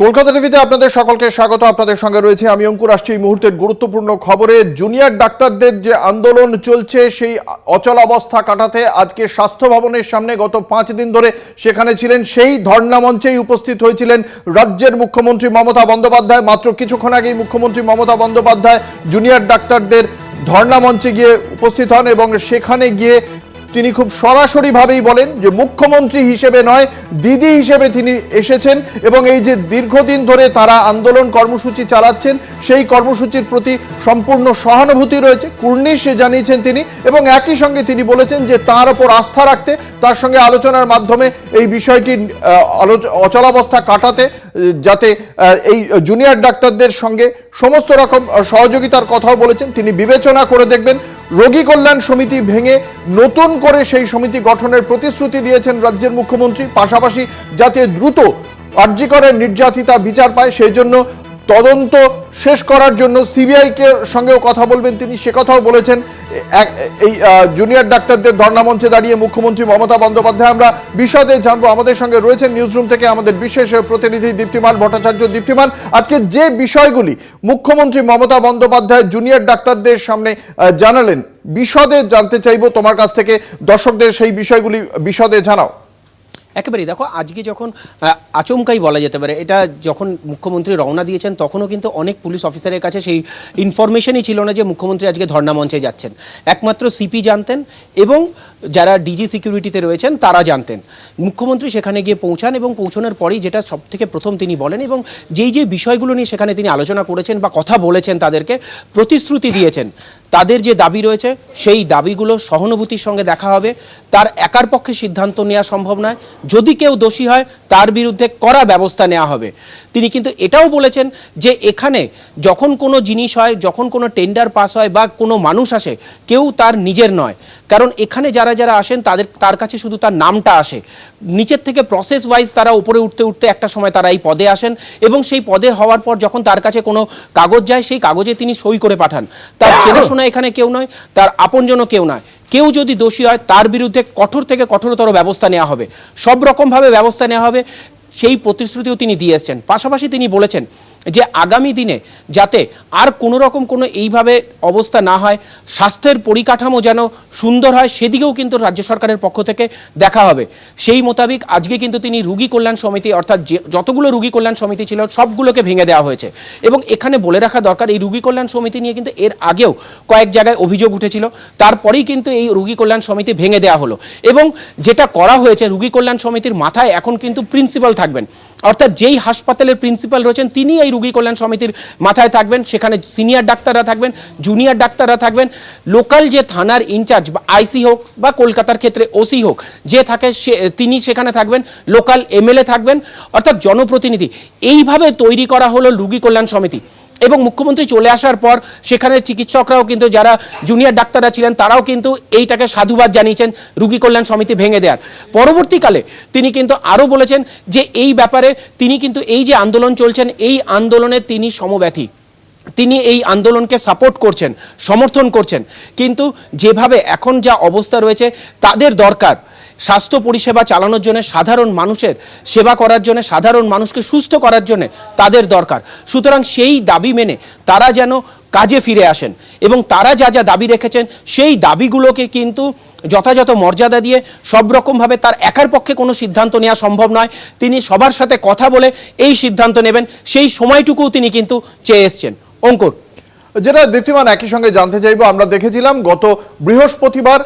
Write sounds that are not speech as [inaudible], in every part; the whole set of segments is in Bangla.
কলকাতা টিভিতে আপনাদের সকলকে স্বাগত। আপনাদের সঙ্গে রয়েছে আমি অঙ্কুর। আসছি এই মুহূর্তের গুরুত্বপূর্ণ খবরে। জুনিয়র ডাক্তারদের যে আন্দোলন চলছে, সেই অচল অবস্থা কাটাতে আজকে স্বাস্থ্য ভবনের সামনে গত পাঁচ দিন ধরে সেখানে ছিলেন। সেই ধর্ণা মঞ্চেই উপস্থিত হয়েছিলেন রাজ্যের মুখ্যমন্ত্রী মমতা বন্দ্যোপাধ্যায়। মাত্র কিছুক্ষণ আগেই মুখ্যমন্ত্রী মমতা বন্দ্যোপাধ্যায় জুনিয়র ডাক্তারদের ধর্ণা মঞ্চে গিয়ে উপস্থিত হন এবং সেখানে গিয়ে তিনি খুব সরাসরিভাবেই বলেন যে মুখ্যমন্ত্রী হিসেবে নয়, দিদি হিসেবে তিনি এসেছেন এবং এই যে দীর্ঘদিন ধরে তারা আন্দোলন কর্মসূচি চালাচ্ছেন, সেই কর্মসূচির প্রতি সম্পূর্ণ সহানুভূতি রয়েছে। কুর্নিশ জানিয়েছেন তিনি এবং একই সঙ্গে তিনি বলেছেন যে তার ওপর আস্থা রাখতে, তার সঙ্গে আলোচনার মাধ্যমে এই বিষয়টি অচলাবস্থা কাটাতে যাতে এই জুনিয়র ডাক্তারদের সঙ্গে সমস্ত রকম সহযোগিতার কথাও বলেছেন। তিনি বিবেচনা করে দেখবেন, রোগী কল্যাণ সমিতি ভেঙে নতুন করে সেই সমিতি গঠনের প্রতিশ্রুতি দিয়েছেন রাজ্যের মুখ্যমন্ত্রী। পাশাপাশি যাতে দ্রুত আর্যিকরের নির্যাতিতা বিচার পায়, সেই জন্য তদন্ত শেষ করার জন্য সিবিআই কে সঙ্গেও কথা বলবেন তিনি। সে কথাও বলেছেন। এই জুনিয়র ডাক্তারদের ধর্ণা মঞ্চে দাঁড়িয়ে মুখ্যমন্ত্রী মমতা বন্দ্যোপাধ্যায়। আমরা বিশদে জানব। আমাদের সঙ্গে রয়েছেন নিউজরুম থেকে আমাদের বিশেষ প্রতিনিধি দীপ্তিমান ভট্টাচার্য। দীপ্তিমান, আজকে যে বিষয়গুলি মুখ্যমন্ত্রী মমতা বন্দ্যোপাধ্যায় জুনিয়র ডাক্তারদের সামনে জানালেন, বিশদে জানতে চাইব। তোমার কাছ থেকে দর্শকদের সেই বিষয়গুলি বিশদে জানাও। একেবারেই দেখো, আজকে যখন আচমকাই বলা যেতে পারে, এটা যখন মুখ্যমন্ত্রী রওনা দিয়েছেন, তখনও কিন্তু অনেক পুলিশ অফিসারের কাছে সেই ইনফরমেশনই ছিল না যে মুখ্যমন্ত্রী আজকে ধর্ণা মঞ্চে যাচ্ছেন। একমাত্র সিপি জানতেন এবং যারা ডিজি সিকিউরিটিতে রয়েছেন, তারা জানতেন। মুখ্যমন্ত্রী সেখানে গিয়ে পৌঁছান এবং পৌঁছানোর পরেই যেটা সব থেকে প্রথম তিনি বলেন এবং যেই যে বিষয়গুলো নিয়ে সেখানে তিনি আলোচনা করেছেন বা কথা বলেছেন তাদেরকে প্রতিশ্রুতি দিয়েছেন, তাদের যে দাবি রয়েছে, সেই দাবিগুলো সহানুভূতির সঙ্গে দেখা হবে। তার একার পক্ষে সিদ্ধান্ত নেওয়া সম্ভব নয়। যদি কেউ দোষী হয় তার বিরুদ্ধে কড়া ব্যবস্থা নেওয়া হবে। তিনি কিন্তু এটাও বলেছেন যে এখানে যখন কোনো জিনিস হয় যখন কোনো টেন্ডার পাস হয় বা কোনো মানুষ আসে কেউ তার নিজের নয়। কারণ এখানে যারা যারা আসেন তাদের তার কাছে শুধু তার নামটা আসে। নিচের থেকে প্রসেস ওয়াইজ তারা উপরে উঠতে উঠতে একটা সময় তারা এই পদে আসেন এবং সেই পদে হওয়ার পর যখন তার কাছে কোনো কাগজ যায় সেই কাগজে তিনি সই করে পাঠান। তার [coughs] চেনাশোনা এখানে কেউ নয় তার আপনজনও কেউ নয়। কেউ যদি দোষী হয়, তার বিরুদ্ধে কঠোর থেকে কঠোরতর ব্যবস্থা নেওয়া হবে। সব রকমভাবে ব্যবস্থা নেওয়া হবে। সেই প্রতিশ্রুতিও তিনি দিয়ে পাশাপাশি তিনি বলেছেন যে আগামী দিনে যাতে আর কোনো রকম কোনো এইভাবে অবস্থা না হয়, স্বাস্থ্যের পরিকাঠামো যেন সুন্দর হয়, সেদিকেও কিন্তু রাজ্য সরকারের পক্ষ থেকে দেখা হবে। সেই মোতাবিক আজকে কিন্তু তিনি রুগী কল্যাণ সমিতি, অর্থাৎ যে যতগুলো রুগী কল্যাণ সমিতি ছিল, সবগুলোকে ভেঙে দেওয়া হয়েছে। এবং এখানে বলে রাখা দরকার, এই রুগী কল্যাণ সমিতি নিয়ে কিন্তু এর আগেও কয়েক জায়গায় অভিযোগ উঠেছিল। তারপরেই কিন্তু এই রুগী কল্যাণ সমিতি ভেঙে দেওয়া হলো। এবং যেটা করা হয়েছে, রুগী কল্যাণ সমিতির মাথায় এখন কিন্তু প্রিন্সিপাল থাকবেন। অর্থাৎ যেই হাসপাতালের প্রিন্সিপাল রয়েছেন তিনি এই রুগী কল্যাণ সমিতির মাথায় থাকবেন, সেখানে সিনিয়র ডাক্তাররা থাকবেন জুনিয়র ডাক্তাররা থাকবেন লোকাল যে থানার ইনচার্জ বা আইসি হোক বা কলকাতার ক্ষেত্রে ওসি হোক, যে থাকে সে, তিনি সেখানে থাকবেন লোকাল এমএলএ থাকবেন, অর্থাৎ জনপ্রতিনিধি। এইভাবে তৈরি করা হলো রুগী কল্যাণ সমিতি। এবং মুখ্যমন্ত্রী চলে আসার পর সেখানে চিকিৎসকরাও কিন্তু যারা জুনিয়র ডাক্তাররা ছিলেন, তারাও কিন্তু এইটাকে সাধুবাদ জানিয়েছেন রুগী কল্যাণ সমিতি ভেঙে দেওয়ার পরবর্তীকালে তিনি কিন্তু আরও বলেছেন যে এই ব্যাপারে তিনি কিন্তু এই যে আন্দোলন চলছেন, এই আন্দোলনে তিনি সমব্যথী। তিনি এই আন্দোলনকে সাপোর্ট করছেন, সমর্থন করছেন। কিন্তু যেভাবে এখন যা অবস্থা রয়েছে, তাদের দরকার স্বাস্থ্য পরিষেবা চালানোর জন্য সাধারণ মানুষের সেবা করার জন্য, সাধারণ মানুষকে সুস্থ করার জন্য তাদের দরকার। সুতরাং সেই দাবি মেনে তারা যেন কাজে ফিরে আসেন এবং তারা যা যা দাবি রেখেছেন, সেই দাবিগুলোকে কিন্তু যথাযথ মর্যাদা দিয়ে সব রকমভাবে তার একার পক্ষে কোনো সিদ্ধান্ত নেওয়া সম্ভব নয়। তিনি সবার সাথে কথা বলে এই সিদ্ধান্ত নেবেন, সেই সময়টুকুও তিনি কিন্তু চেয়ে এসছেন। অঙ্কুর। যেটা দীপ্তিমান, একই সঙ্গে জানতে চাইব, আমরা দেখেছিলাম গত বৃহস্পতিবার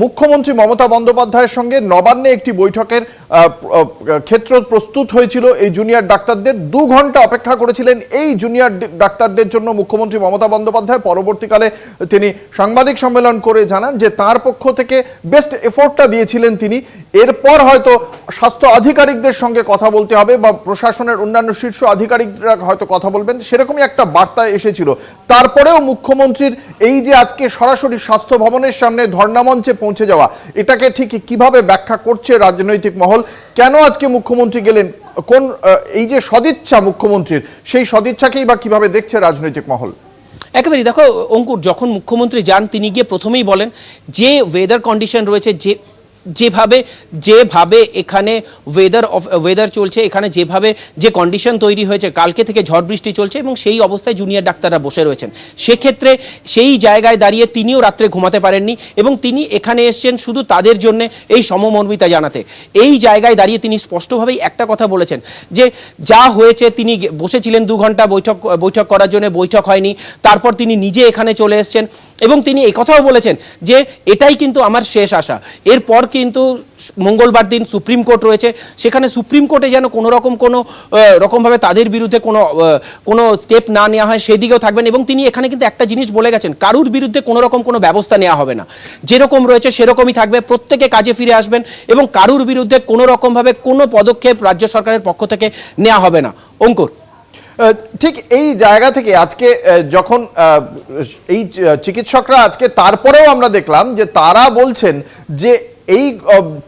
মুখ্যমন্ত্রী মমতা বন্দ্যোপাধ্যায়ের সঙ্গে নবান্নে একটি বৈঠকের ক্ষেত্র প্রস্তুত হয়েছিল। এই জুনিয়র ডাক্তারদের দু ঘণ্টা অপেক্ষা করেছিলেন এই জুনিয়র ডাক্তারদের জন্য মুখ্যমন্ত্রী মমতা বন্দ্যোপাধ্যায়। পরবর্তীকালে তিনি সাংবাদিক সম্মেলন করে জানান যে, তার পক্ষ থেকে বেস্ট এফোর্টটা দিয়েছিলেন তিনি। এরপর হয়তো স্বাস্থ্য আধিকারিকদের সঙ্গে কথা বলতে হবে বা প্রশাসনের অন্যান্য শীর্ষ আধিকারিকরা হয়তো কথা বলবেন, সেরকমই একটা বার্তা এসেছিল। তারপরেও মুখ্যমন্ত্রীর এই যে আজকে সরাসরি স্বাস্থ্য ভবনের সামনে ধর্ণামঞ্চে পৌঁছে যাওয়া। এটাকে ঠিক কীভাবে ব্যাখ্যা করছে রাজনৈতিক মহল? কেন আজকে মুখ্যমন্ত্রী গেলেন? কোন এই যে সদিচ্ছা মুখ্যমন্ত্রীর, সেই সদিচ্ছাকেই বা কীভাবে দেখছে রাজনৈতিক মহল? একেবারেই। দেখো, অঙ্কুর, যখন মুখ্যমন্ত্রী যান, তিনি গিয়ে প্রথমেই বলেন যে ওয়েদার কন্ডিশন রয়েছে, যে যেভাবে যেভাবে এখানে ওয়েদার অফ ওয়েদার চলছে, এখানে যেভাবে যে কন্ডিশন তৈরি হয়েছে, কালকে থেকে ঝড় বৃষ্টি চলছে এবং সেই অবস্থায় জুনিয়র ডাক্তাররা বসে রয়েছেন। সেক্ষেত্রে সেই জায়গায় দাঁড়িয়ে তিনিও রাত্রে ঘুমাতে পারেননি এবং তিনি এখানে এসছেন শুধু তাদের জন্য এই সমমর্মিতা জানাতে। এই জায়গায় দাঁড়িয়ে তিনি স্পষ্টভাবেই একটা কথা বলেছেন যে, যা হয়েছে তিনি বসেছিলেন দু ঘণ্টা বৈঠক বৈঠক করার জন্য, বৈঠক হয়নি, তারপর তিনি নিজে এখানে চলে এসছেন এবং তিনি এই কথাও বলেছেন যে, এটাই কিন্তু আমার শেষ আশা। এরপর কিন্তু মঙ্গলবার দিন সুপ্রিম কোর্ট রয়েছে। সেখানে সুপ্রিম কোর্টে যেন কোনো রকম কোনো রকমভাবে তাদের বিরুদ্ধে কোনো কোনো স্টেপ না নেওয়া হয়, সেদিকেও থাকবেন এবং তিনি এখানে কিন্তু একটা জিনিস বলে গেছেন, কারুর বিরুদ্ধে কোনো রকম কোনো ব্যবস্থা নেওয়া হবে না। যেরকম রয়েছে সেরকমই থাকবে, প্রত্যেকে কাজে ফিরে আসবেন এবং কারুর বিরুদ্ধে কোনো রকমভাবে কোনো পদক্ষেপ রাজ্য সরকারের পক্ষ থেকে নেওয়া হবে না। অঙ্কুর। ঠিক এই জায়গা থেকে আজকে যখন এই চিকিৎসকরা আজকে তারপরেও আমরা দেখলাম যে তারা বলছেন যে এই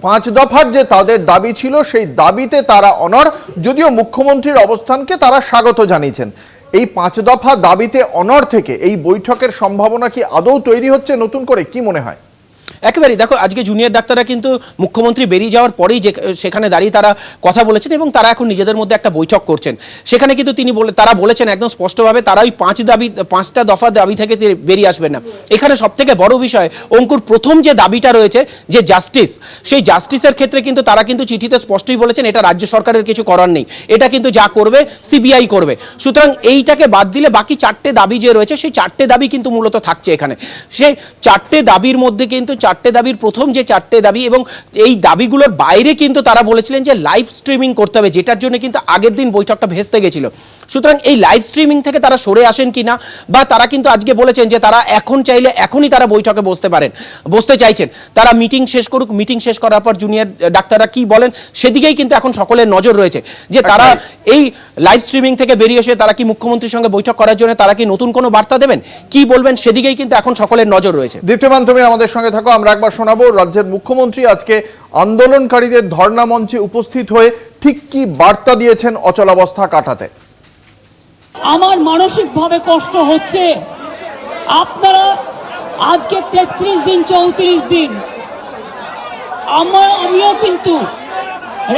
পাঁচ দফার যে তাদের দাবি ছিল, সেই দাবিতে তারা অনর যদিও মুখ্যমন্ত্রীর অবস্থানকে তারা স্বাগত জানিয়েছেন। এই পাঁচ দফা দাবিতে অনর থেকে এই বৈঠকের সম্ভাবনা কি আদৌ তৈরি হচ্ছে? নতুন করে কি মনে হয়? একেবারেই। দেখো, আজকে জুনিয়র ডাক্তাররা কিন্তু মুখ্যমন্ত্রী বেরিয়ে যাওয়ার পরেই যে, সেখানে দাঁড়িয়ে তারা কথা বলেছেন এবং তারা এখন নিজেদের মধ্যে একটা বৈঠক করছেন। সেখানে কিন্তু তিনি বলে, তারা বলেছেন একদম স্পষ্টভাবে তারা ওই পাঁচ দাবি, পাঁচটা দফা দাবি থেকে বেরিয়ে আসবেন না। এখানে সব থেকে বড় বিষয়, অঙ্কুর প্রথম যে দাবিটা রয়েছে যে জাস্টিস সেই জাস্টিসের ক্ষেত্রে কিন্তু তারা কিন্তু চিঠিতে স্পষ্টই বলেছেন, এটা রাজ্য সরকারের কিছু করার নেই। এটা কিন্তু যা করবে সিবিআই করবে। সুতরাং এইটাকে বাদ দিলে বাকি চারটে দাবি যে রয়েছে, সেই চারটে দাবি কিন্তু মূলত থাকছে এখানে। সেই চারটে দাবির মধ্যে কিন্তু চারটে দাবির প্রথম যে চারটে দাবি এবং এই দাবিগুলোর বাইরে কিন্তু তারা বলেছিলেন যে লাইভ স্ট্রিমিং করতে হবে যেটার জন্য কিন্তু আগের দিন বৈঠকটা ভেস্তে গেছিল। সুতরাং এই লাইভ স্ট্রিমিং থেকে তারা সরে আসেন কিনা বা তারা কিন্তু আজকে বলেছেন যে তারা এখন চাইলে এখনই তারা বৈঠকে বসতে পারেন বসতে চাইছেন। তারা মিটিং শেষ করুক মিটিং শেষ করার পর জুনিয়র ডাক্তাররা কি বলেন সেদিকেই কিন্তু এখন সকলের নজর রয়েছে যে তারা এই লাইভ স্ট্রিমিং থেকে বেরিয়ে এসে তারা কি মুখ্যমন্ত্রীর সঙ্গে বৈঠক করার জন্য তারা কি নতুন কোনো বার্তা দেবেন? কি বলবেন? সেদিকেই কিন্তু এখন সকলের নজর রয়েছে। দীপ্তিমান তুমি আমাদের সঙ্গে থাকো। আমরা একবার শোনাবো রাজ্যের মুখ্যমন্ত্রী আজকে আন্দোলনকারীদের ধর্ণা মঞ্চে উপস্থিত হয়ে ঠিক কি বার্তা দিয়েছেন অচলাবস্থা কাটাতে? আমার মানসিকভাবে কষ্ট হচ্ছে। আপনারা আজকে তেত্রিশ দিন চৌত্রিশ দিন আমার আমিও কিন্তু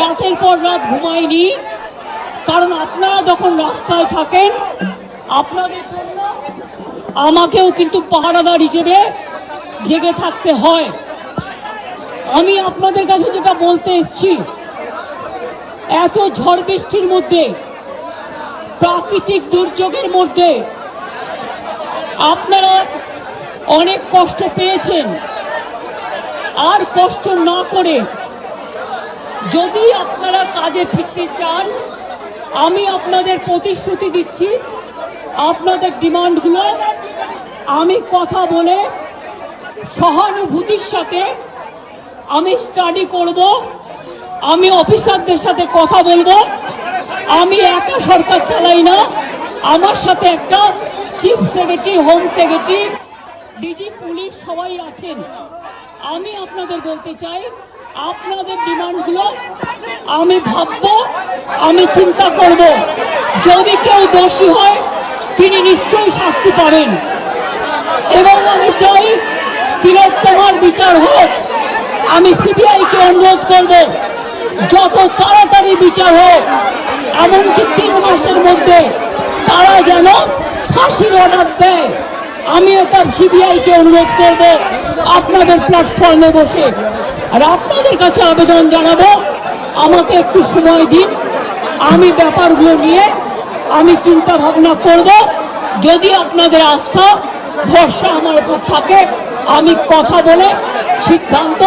রাতের পর রাত ঘুমাইনি। কারণ আপনারা যখন রাস্তায় থাকেন, আপনাদের জন্য আমাকেও কিন্তু পাহারাদার হিসেবে জেগে থাকতে হয়। আমি আপনাদের কাছে যেটা বলতে এসছি, এত ঝড় বৃষ্টির মধ্যে, প্রাকৃতিক দুর্যোগের মধ্যে আপনারা অনেক কষ্ট পেয়েছেন। আর কষ্ট না করে যদি আপনারা কাজে ফিরতে চান আমি আপনাদের প্রতিশ্রুতি দিচ্ছি, আপনাদের ডিমান্ডগুলো আমি কথা বলে সহানুভূতির সাথে আমি স্টাডি করব, আমি অফিসারদের সাথে কথা বলব, আমি একা সরকার চালাই না, আমার সাথে একটা chief secretary home secretary DG police সবাই আছেন। আমি আপনাদের বলতে চাই, আপনাদের ডিমান্ডগুলো আমি ভাববো, আমি চিন্তা করব। যদি কেউ দোষী হয়, তিনি নিশ্চয়ই শাস্তি পাবেন। এবং আমি চাই তিলোত্তমার বিচার হোক। আমি সিবিআইকে অনুরোধ করব, যত তাড়াতাড়ি বিচার হোক, এমনকি তিন মাসের মধ্যে তারা যেন ফাঁসির অর্ডার দেয়। আমি এটা সিবিআইকে অনুরোধ করব, আপনাদের প্ল্যাটফর্মে বসে। আর আপনাদের কাছে আবেদন জানাব, আমাকে একটু সময় দিন। আমি ব্যাপারগুলো নিয়ে আমি চিন্তা ভাবনা করব। যদি আপনাদের আস্থা, ভরসা আমার উপর থাকে, আমি কথা বলে সিদ্ধান্ত,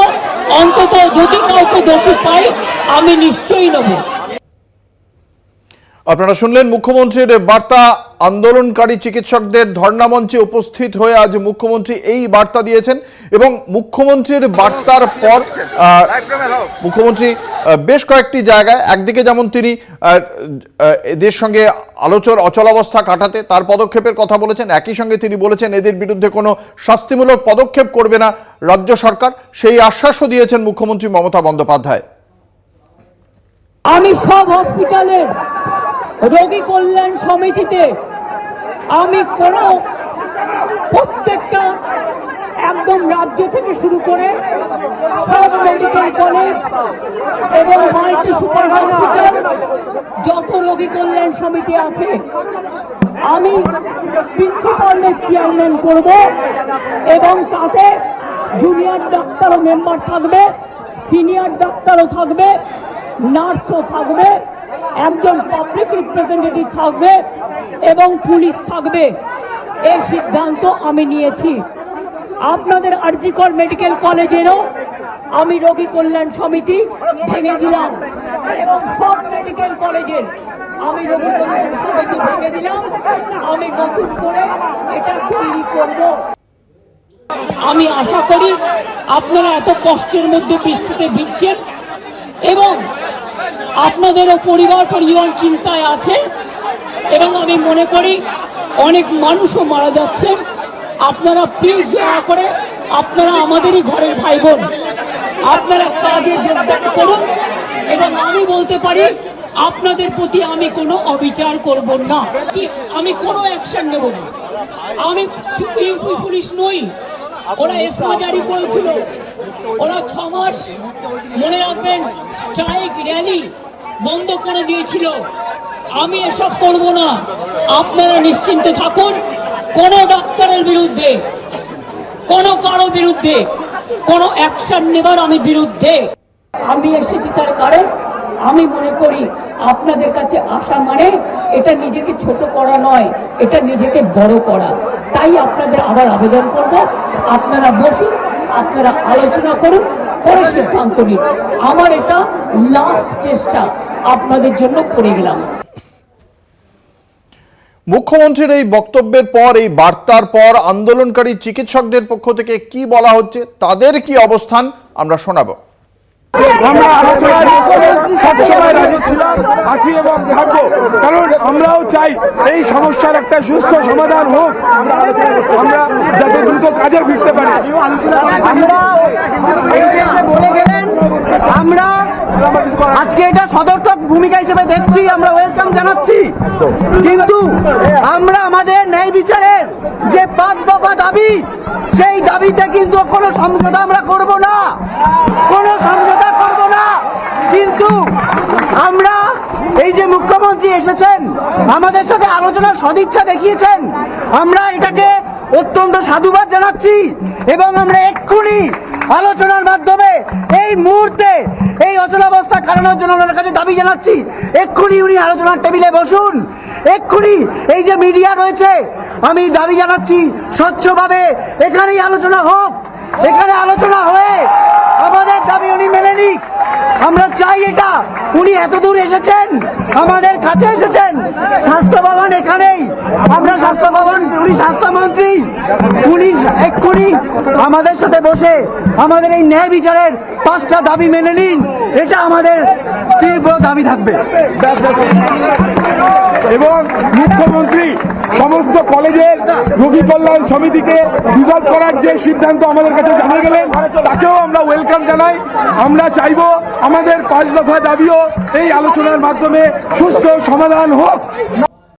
অন্তত যদি কাউকে দোষী পাই, আমি নিশ্চয়ই নেব। আপনারা শুনলেন মুখ্যমন্ত্রীর বার্তা। আন্দোলনকারী চিকিৎসকদের ধর্ণা মঞ্চে উপস্থিত হয়ে আজ মুখ্যমন্ত্রী এই বার্তা দিয়েছেন এবং মুখ্যমন্ত্রীর বার্তার পর মুখ্যমন্ত্রী বেশ কয়েকটি জায়গায়, একদিকে যেমন তিনি এদের সঙ্গে আলোচন অচলাবস্থা কাটাতে তার পদক্ষেপের কথা বলেছেন। একই সঙ্গে তিনি বলেছেন, এদের বিরুদ্ধে কোনো শাস্তিমূলক পদক্ষেপ করবে না রাজ্য সরকার। সেই আশ্বাসও দিয়েছেন মুখ্যমন্ত্রী মমতা বন্দ্যোপাধ্যায়। আমি সব হসপিটালে রোগী কল্যাণ সমিতিতে আমি কোনো প্রত্যেকটা একদম রাজ্য থেকে শুরু করে সব মেডিকেল কলেজ এবং মাল্টি সুপার হসপিটাল যত রোগী কল্যাণ সমিতি আছে, আমি প্রিন্সিপালদের চেয়ারম্যান করব এবং তাতে জুনিয়র ডাক্তারও মেম্বার থাকবে সিনিয়র ডাক্তারও থাকবে নার্সও থাকবে। একজন পাবলিক রিপ্রেজেন্টেটিভ থাকবে এবং পুলিশ থাকবে। এই সিদ্ধান্ত আমি নিয়েছি। আপনাদের আরজিকর মেডিকেল কলেজেরও আমি রোগী কল্যাণ সমিতি ভেঙে দিলাম এবং সব মেডিকেল কলেজের আমি রোগী কল্যাণ সমিতি ভেঙে দিলাম। আমি নতুন করে এটা তৈরি করব। আমি আশা করি আপনারা এত কষ্টের মধ্যে বৃষ্টিতে ভিজছেন এবং আপনাদেরও পরিবার পরিজন চিন্তায় আছে এবং আমি মনে করি অনেক মানুষও মারা যাচ্ছেন আপনারা প্লিজ দয়া করে আপনারা আমাদেরই ঘরের ভাই বোন আপনারা কাজে যোগদান করুন এবং আমি বলতে পারি, আপনাদের প্রতি আমি কোনো অবিচার করব না। কি, আমি কোনো অ্যাকশন নেব না। আমি ইউপি পুলিশ নই, ওরা এসমা জারি করেছিল। ওরা ছ মাস মনে রাখবেন স্ট্রাইক র্যালি বন্ধ করে দিয়েছিল। আমি এসব করব না। আপনারা নিশ্চিন্ত থাকুন, কোন ডাক্তারের বিরুদ্ধে, কোন কারও বিরুদ্ধে, কোনো অ্যাকশন নেবার আমি বিরুদ্ধে। আমি এসেছি তার কারণ, আমি মনে করি আপনাদের কাছে আসা মানে এটা নিজেকে ছোট করা নয়, এটা নিজেকে বড় করা। তাই আপনাদের আবার আবেদন করব। আপনারা বসুন, আপনারা আলোচনা করুন পরে সিদ্ধান্ত নিন আমার এটা লাস্ট চেষ্টা। আপনাদের জন্য করে গেলাম। মুখ্যমন্ত্রীর এই বক্তব্যের পর, এই বার্তার পর আন্দোলনকারী চিকিৎসকদের পক্ষ থেকে কি বলা হচ্ছে, তাদের কি অবস্থান, আমরা শোনাবো। আমরা আলোচনায় সবসময় রাজি আছি এবং থাকব। কারণ আমরাও চাই এই সমস্যার একটা সুস্থ সমাধান হোক। আমরা যাতে দ্রুত কাজে ফিরতে পারি। আমরা আমরা আজকে এটা সদর্থক ভূমিকা হিসেবে দেখছি, আমরা ওয়েলকাম জানাচ্ছি। কিন্তু আমরা আমাদের ন্যায় বিচারের যে পাঁচ দফা দাবি, সেই দাবিতে কিন্তু কোনো সমঝোতা আমরা করব না। কোনো সমঝোতা করব না। কিন্তু আমরা এই যে মুখ্যমন্ত্রী এসেছেন, আমাদের সাথে আলোচনার সদিচ্ছা দেখিয়েছেন, আমরা এটাকে অত্যন্ত সাধুবাদ জানাচ্ছি এবং আমরা এক্ষুনি আলোচনার মাধ্যমে এই মুহূর্তে এই অচলাবস্থা কাটানোর জন্য ওনার কাছে দাবি জানাচ্ছি। এক্ষুনি উনি আলোচনার টেবিলে বসুন। এক্ষুনি এই যে মিডিয়া রয়েছে, আমি দাবি জানাচ্ছি স্বচ্ছভাবে এখানেই আলোচনা হোক। এখানে আলোচনা হয়ে আমাদের দাবি উনি মেনে নিক। আমরা চাই এটা উনি এত দূর এসেছেন? আমাদের কাছে এসেছেন? স্বাস্থ্য ভবন এখানেই। আমরা স্বাস্থ্য ভবন, উনি স্বাস্থ্যমন্ত্রী উনি এক্ষুনি আমাদের সাথে বসে আমাদের এই ন্যায় বিচারের পাঁচটা দাবি মেনে নিন। এটা আমাদের তীব্র দাবি থাকবে। এবং মুখ্যমন্ত্রী সমস্ত কলেজের রোগী কল্যাণ সমিতিকে বিভাগ করার যে সিদ্ধান্ত আমাদের কাছে জানিয়ে গেলেন, তাকেও আমরা ওয়েলকাম জানাই। আমরা চাইব আমাদের পাঁচ দফা দাবিও এই আলোচনার মাধ্যমে সুস্থ সমাধান হোক।